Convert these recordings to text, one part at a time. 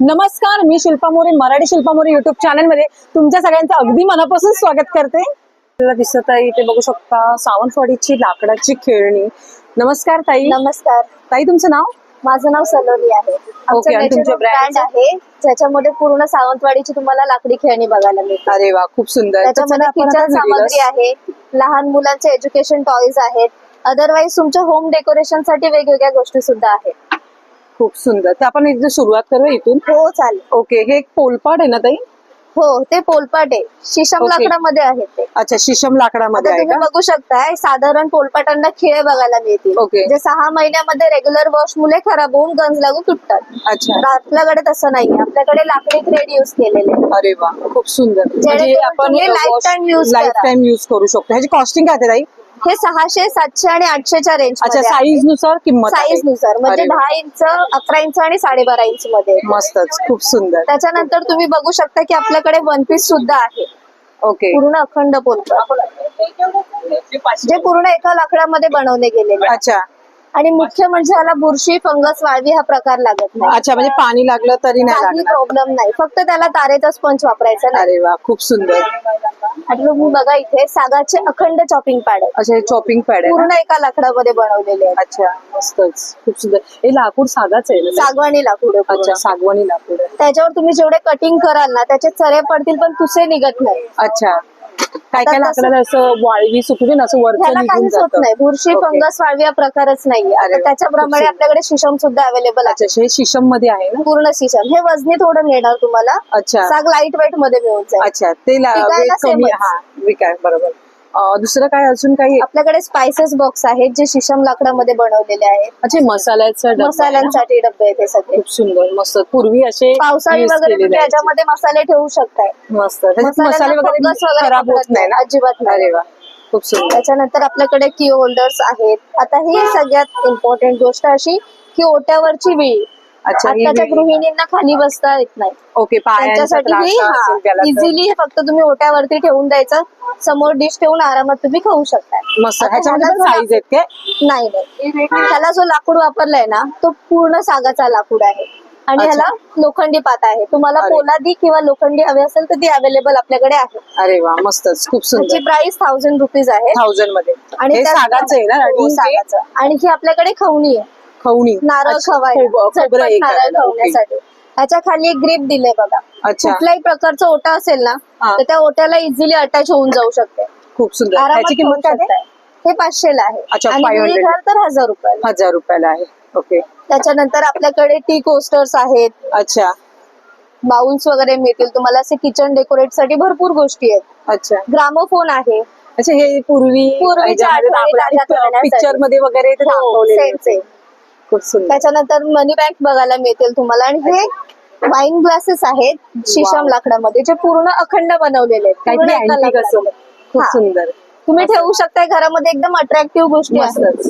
नमस्कार मी शिल्पा मोरे मराठी शिल्पा मोरे युट्यूब चॅनलमध्ये तुमच्या सगळ्यांचं अगदी मनापासून स्वागत करते. आपल्याला दिसत आहे इथे बघू शकता सावंतवाडीची लाकडाची खेळणी. नमस्कार ताई. नमस्कार. ताई तुमचं नाव? माझं नाव सलोनी आहे. Okay, आणि तुमच्या ब्रँड brand चं? आहे ज्याच्यामध्ये पूर्ण सावंतवाडीची तुम्हाला लाकडी खेळणी बघायला मिळते अरे वा खूप सुंदर. तर त्याच्यामध्ये चला आपण आता किचन video सामग्री आहे लहान मुलांचे एज्युकेशन टॉयज आहेत अदरवाईज तुमच्या होम डेकोरेशनसाठी वेगवेगळ्या गोष्टी सुद्धा आहेत. खूप सुंदर. तर आपण एकदा सुरुवात करूया इथून. हो चालेल. ओके हे एक पोलपाट आहे ना ताई? हो ते पोलपाट आहे. शिशम Okay. लाकडामध्ये आहेत ते. अच्छा शिशम लाकडामध्ये आता आहे तुम्ही का? बघू शकताय साधारण पोलपाटांना खिळे बघायला मिळतील. Okay. जे सहा महिन्यामध्ये रेग्युलर वॉश मुले खराब होऊन गंज लागून तुटतात. अच्छा. तर आपल्याकडे तसं नाहीये. आपल्याकडे लाकडी थ्रेड युज केलेले आहे. अरे वा खूप सुंदर. म्हणजे जेणेकरून आपण तुम्ही lifetime use लाईफ करा. टाइम युज करू शकतो. ह्याची कॉस्टिंग काय आहे ताई? हे सहाशे सातशे आणि आठशेच्या रेंज अच्छा साईजनुसार किंमत. साईजनुसार. म्हणजे. दहा इंच अकरा इंच आणि साडेबारा इंच मध्ये. मस्तच खूप सुंदर. त्याच्यानंतर तुम्ही बघू शकता की आपल्याकडे वन पीस सुद्धा आहे. ओके. पूर्ण अखंड पोलपाट जे पूर्ण एका लाकडामध्ये बनवले गेलेले. अच्छा. आणि मुख्य म्हणजे ह्याला बुरशी फंगस वाळवी हा प्रकार लागत नाही. अच्छा म्हणजे पाणी लागलं तरी नाही काही लागणार. प्रॉब्लेम नाही. फक्त त्याला तारेचा स्पंज वापरायचा नाही. अरे वा खूप सुंदर. आणि तुम्ही बघा इथे सागाचे अखंड चॉपिंग पॅड आहे अच्छा हे चॉपिंग पॅड आहे ना? पूर्ण एका लाकडामध्ये बनवलेले अच्छा मस्तच. खूप सुंदर. हे लाकूड सागाच आहे ना? सागवानी लाकूड आहे पूर्ण. अच्छा सागवानी लाकूड आहे. त्याच्यावर तुम्ही जेवढे कटिंग कराल ना त्याचे चरे पडतील पण तुसे निघत नाही. अच्छा. काय काय लाकडाला असं वाळवी सुटली ना असं वरचं निघून काहीच होत जातं. नाही. बुरशी Okay. फंगस वाळवी हा प्रकारच नाहीये. अरे आता वा. त्याच्याप्रमाणे खूप आपल्याकडे शिशम सुद्धा अवेलेबल आहे. अच्छा हे शिशममध्ये आहे ना? पूर्ण शिशम. हे वजनी थोडं मिळणार तुम्हाला. अच्छा. साग लाइट वेटमध्ये मिळून जाईल. अच्छा ते ला- कमी same च. हा विकाय बरोबर. दुसरं काय अजून काही? आपल्याकडे स्पायसेस बॉक्स आहेत जे शिशम लाकडामध्ये बनवलेले आहेत. अच्छा मसाल्याचं डब्बा? मसाल्यांसाठी डबे आहेत हे सगळे. खूप सुंदर मस्त. पूर्वी असे पावसाळी वगैरे तुम्ही जायचे. याच्यामध्ये मसाले ठेवू शकताय. मस्त. त्याच्यात मसाले वगैरे खराब होत नाही ना? अजिबात नाही. खूप सुंदर. त्याच्यानंतर आपल्याकडे की होल्डर्स आहेत. आता ही सगळ्यात इम्पॉर्टंट गोष्ट अशी की ओट्यावरची विळी. अच्छा ही आताच्या. गृहिणींना खाली बसता येत नाही. ओके पायांचा त्यांच्यासाठी त्रास ही असेल त्याला तर. इझिली फक्त तुम्ही ओट्यावरती ठेवून द्यायचं. समोर डिश ठेवून आरामात तुम्ही खाऊ शकता. मस्त. आता ह्याच्यामध्ये ह्याला पण जो साईज आहेत काय? नाही नाही. ह्याला जो लाकूड वापरलाय ना तो पूर्ण सागाचा लाकूड आहे. आणि अच्छा. ह्याला लोखंडी पात आहे. तुम्हाला अरे. पोलादी किंवा लोखंडी हवी असेल तर ती अवेलेबल आपल्याकडे आहे. अरे वा मस्तच खूप त्याची सुंदर प्राइस थाउजंड रुपीज आहे. थाउजंडमध्ये. आणि हे त्यात- सागाचं आहे ना हो, आणि हे सागाचं. आणि ही आपल्याकडे खवणी आहे. खवणी नारळ अच्छा, खवायला. झटपट नारळ करायला, ओके. खवण्यासाठी त्याच्याखाली एक ग्रीप दिले बघा. अच्छा. कुठल्याही प्रकारचा ओटा असेल ना हा. तर त्या ओट्याला इझिली अटॅच होऊन जाऊ शकते. खूप सुंदर. आरामात ह्याची किंमत खाऊ काय आहे? शकताय. हे पाचशेला आहे. अच्छा, आणि 500. विळी घ्याल तर हजार रुपयाला. हजार रुपयाला आहे. ओके. त्याच्यानंतर आपल्याकडे टी कोस्टर्स आहेत. अच्छा. बाउल्स वगैरे मिळतील. तुम्हाला असे किचन डेकोरेटसाठी भरपूर गोष्टी आहेत. अच्छा. ग्रामोफोन आहे. अच्छा हे पूर्वी पूर्वीच्या आठवणी ताज्या करण्यासाठी. पिक्चरमध्ये वगैरे ते दाखवलेले सेम होते. सेम खूप सुंदर त्याच्यानंतर मनी बँक बघायला मिळतील तुम्हाला. आणि हे वाईन ग्लासेस आहेत शिशम. लाकडामध्ये जे पूर्ण अखंड बनवलेले आहेत. पूर्ण काहीतरी एका अँटिक असं. लाकडामध्ये. खूप हा. सुंदर. तुम्ही ठेवू शकताय घरामध्ये एकदम अट्रॅक्टिव्ह गोष्टी असतात.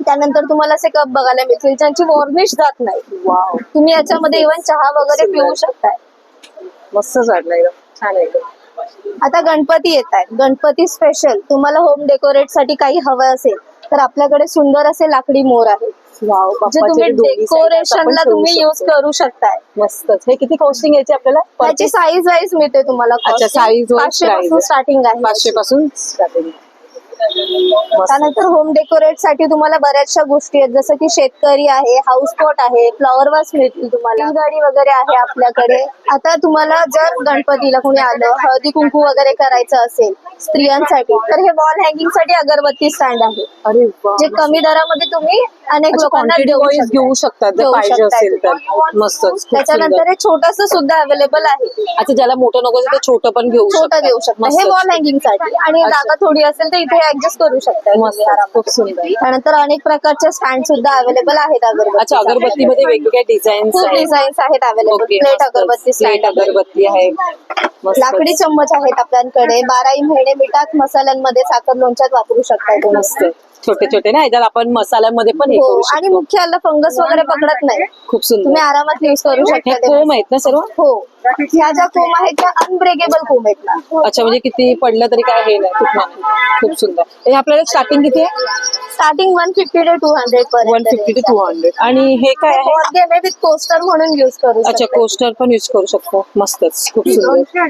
त्यानंतर तुम्हाला असे कप बघायला मिळतील ज्यांची वॉर्निश जात नाही. वाव तुम्ही याच्यामध्ये इव्हन चहा वगैरे. पिऊ शकताय. एकदम. छान आहे एकदम. आता गणपती येत आहेत. गणपती स्पेशल तुम्हाला होम डेकोरेटसाठी काही हवं असेल तर आपल्याकडे सुंदर असे लाकडी मोर जे बाप्पाचे तुम्ही डेकोरेशनला तुम्ही युज. करू शकताय मस्तच हे किती कॉस्टिंग यायचे आपल्याला त्याची साईज वाईज मिळते तुम्हाला पाचशे पासून आहे. स्टार्टिंग आहे पाचशे पासून starting. त्यानंतर होम डेकोरेटसाठी तुम्हाला बऱ्याचशा गोष्टी आहेत जसं की शेतकरी आहे हाऊस पॉट आहे फ्लॉवर वास मिळतील तुम्हाला गाडी वगैरे आहे आपल्याकडे आता तुम्हाला जर गणपतीला कोणी आलं हळदी कुंकू वगैरे करायचं असेल स्त्रियांसाठी तर हे वॉल हँगिंगसाठी अगरबत्ती स्टँड आहे अरे वा जे कमी दरामध्ये तुम्ही अनेक अच्छा, लोकांना quantity देऊ wise शकता. घेऊ शकतात जर देऊ पाहिजे शकताय असेल तर तुम्ही. मस्तच खूप त्याच्यानंतर सुंदर. हे छोटस सुद्धा अवेलेबल आहे अच्छा ज्याला मोठं नको असेल ते छोटं पण घेऊ छोटं शकतात. देऊ शकता हे मस्तच. वॉल हँगिंगसाठी आणि अच्छा. जागा थोडी असेल तर इथे ऍडजस्ट करू शकता खूप सुंदर. त्यानंतर अनेक प्रकारचे स्टँड सुद्धा अवेलेबल आहेत अगरबत्ती अच्छा अगरबत्तीमध्ये वेगवेगळ्या डिझाईन्स खूप डिझाईन्स आहेत अवेलेबल प्लेट अगरबत्ती स्टँड अगरबत्ती आहे. लाकडी चम्मच आहेत आपल्याकडे. बाराही महिने मिठात मसाल्यांमध्ये साखर लोणच्यात वापरू शकता तुम्ही. मस्त. छोटे छोटे ना ह्याच्यात आपण मसाल्यामध्ये पण हे हो आणि शकतो. मुख्य याला फंगस वगैरे पकडत नाही. खूप सुंदर. तुम्ही आरामात युज करू हे शकता ते. कोंब आहेत ना सर्व? हो. ह्या ज्या कोंब आहेत त्या अनब्रेकेबल कोंब आहेत ना. अच्छा म्हणजे किती पडलं तरी काय हे नाही तुटणार नाही खूप सुंदर. हे आपल्याला स्टार्टिंग किती आहे? स्टार्टिंग वन फिफ्टी ते टू हंड्रेड वन फिफ्टी ते टू हंड्रेड आणि हे काय आहे? विथ कोस्टर म्हणून युज करू अच्छा शकता. कोस्टर पण युज करू शकतो. मस्तच खूप सुंदर.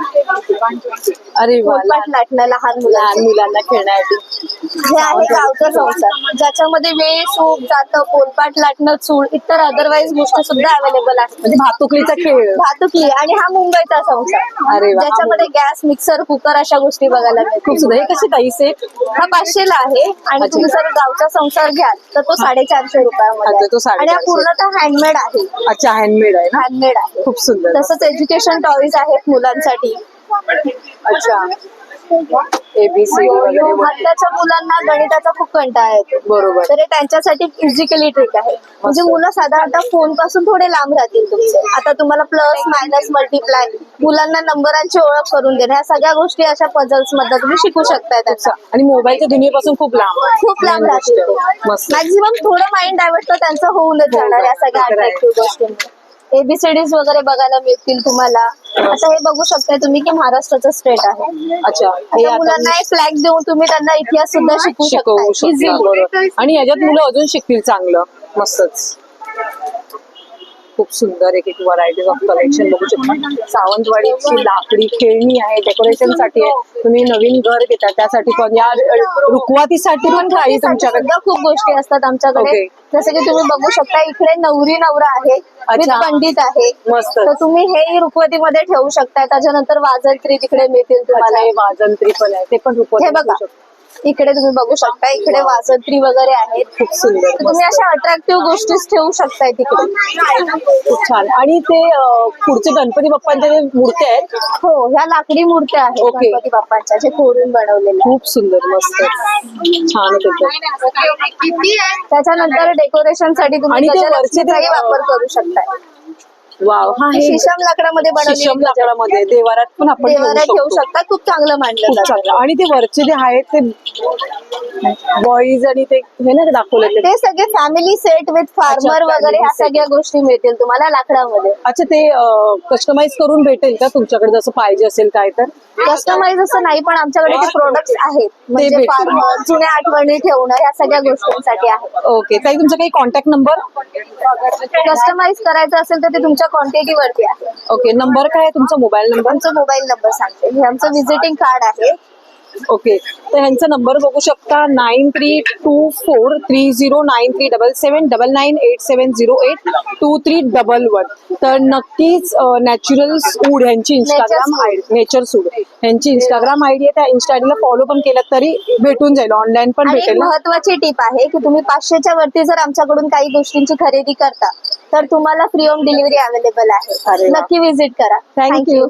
अरे लाटणं लहान लहान मुलांना मुलांना खेळण्यासाठी. हे आहे गावचा संसार. ज्याच्यामध्ये वेळ सूप जातं पोलपाट लाटणं चूळ इतर अदरवाईज गोष्टी सुद्धा अवेलेबल आहेत म्हणजे भातुकलीचा खेळ. भातुकली आणि हा मुंबईचा संसार. अरे वा. ज्याच्यामध्ये गॅस मिक्सर कुकर अशा गोष्टी बघायला खूप सुंदर. हे कसे ताई सेट हा पाचशेला आहे आणि अच्छा. तुम्ही जर गावचा संसार घ्याल तर तो साडेचारशे रुपयामध्ये अच्छा, तो आहे. आणि हा 450. पूर्णतः हँडमेड आहे. अच्छा हँडमेड आहे ना? हँडमेड आहे. खूप सुंदर. तसंच एज्युकेशन टॉईज आहेत मुलांसाठी. अच्छा. वगैरे वगैरे. आत्ताच्या मुलांना गणिताचा खूप कंटाळा येतो बरोबर. तर हे त्यांच्यासाठी फिजिकली ट्रिक आहे. म्हणजे मुलं साधारणतः फोनपासून थोडे लांब राहतील तुमचे. आता तुम्हाला प्लस मायनस मल्टिप्लाय मुलांना नंबरांची ओळख करून देणं ह्या सगळ्या गोष्टी अशा पझल्स मधनं तुम्ही शिकू शकताय त्याचा आणि मोबाईलच्या दुनियेपासून खूप लांब. खूप लांब राहतील. मस्त. मॅक्झिमम थोडं माइंड डायव्हर्ट तर त्यांचं होऊनच हो, जाणार या सगळ्या. अट्रॅक्टिव्ह एबीसीडीज वगैरे बघायला मिळतील तुम्हाला. आता हे बघू शकताय तुम्ही की महाराष्ट्राचं स्टेट आहे. अच्छा. हे आता मुलांना एक फ्लॅग देऊन तुम्ही त्यांना इतिहास सुद्धा शिकवू शिकवू शकता. शकता बरोबर. आणि याच्यात मुलं अजून शिकतील चांगलं. मस्तच. खूप सुंदर एक एक व्हरायटीज ऑफ कलेक्शन बघू शकता. सावंतवाडीची लाकडी खेळणी आहे डेकोरेशनसाठी आहे. तुम्ही नवीन घर घेता त्यासाठी पण या रुखवातीसाठी पण काही तुमच्याकडे खूप गोष्टी असतात आमच्याकडे. जसं की तुम्ही बघू शकता इकडे नवरी नवरा आहे. पंडित आहे. मस्त. तर तुम्ही हे रुखवतीमध्ये ठेवू शकता. त्याच्यानंतर वाजंत्री तिकडे मिळतील तुम्हाला. हे वाजंत्री पण आहे ते पण हे रुखवती बघा. इकडे तुम्ही बघू शकता इकडे वाजंत्री वगैरे आहेत. खूप सुंदर. तुम्ही अशा अट्रॅक्टिव्ह गोष्टीच ठेवू शकताय तिकडे. खूप छान. आणि ते अं, पुढचे गणपती बाप्पांच्या जे मूर्त्या आहेत. हो ह्या लाकडी मूर्त्या आहेत. गणपती बाप्पांच्या जे कोरून बनवलेल्या खूप सुंदर मस्त. छान एकदम त्याच्यानंतर डेकोरेशनसाठी तुम्ही आणि ते वरचे ते- गजाननाचाही वापर करू शकताय. वाव हा हे शिशम लाकडामध्ये बनवलेली शिशम लाकडामध्ये देवारात पण आपण ठेवू देवाला ठेवू शकतो. शकता. खूप चांगलं मांडलं खूप जातं. चांगलं. आणि ते वरचे जे आहेत ते बॉईज आणि ते हे ना दाखवले ते ते सगळे फॅमिली सेट विथ फार्मर वगैरे ह्या set. सगळ्या गोष्टी मिळतील तुम्हाला लाकडामध्ये. अच्छा ते कस्टमाइज करून भेटेल का तुमच्याकडे? जसं पाहिजे असेल काय तर? कस्टमाइज असं नाही पण आमच्याकडे ते प्रोडक्ट्स आहेत. म्हणजे भेटतील. फार्मर जुन्या आठवणी ठेवणं ह्या सगळ्या गोष्टींसाठी आहे. ओके ताई तुमचा काही कॉन्टॅक्ट नंबर कस्टमाइज करायचं असेल तर ते तुमच्या क्वांटिटी वरती आहे. ओके नंबर काय आहे तुमचा मोबाईल नंबर आमचा मोबाईल नंबर सांगते. हे आमचं व्हिजिटिंग कार्ड आहे. ओके तर ह्यांचा नंबर बघू शकता nine three two four three zero nine three double seven double nine eight seven zero eight two three double one तर नक्कीच नॅचरल वूड यांची इंस्टाग्राम आयडी नेचर सूड यांची इंस्टाग्राम आयडी आहे त्या इंस्टा आयडीला फॉलो पण केलं तरी भेटून जाईल. ऑनलाईन पण भेटेल महत्वाची टीप आहे की तुम्ही पाचशेच्या वरती जर आमच्याकडून काही गोष्टींची खरेदी करता तर तुम्हाला फ्री होम डिलिव्हरी अवेलेबल आहे. नक्की व्हिजिट करा. थँक्यू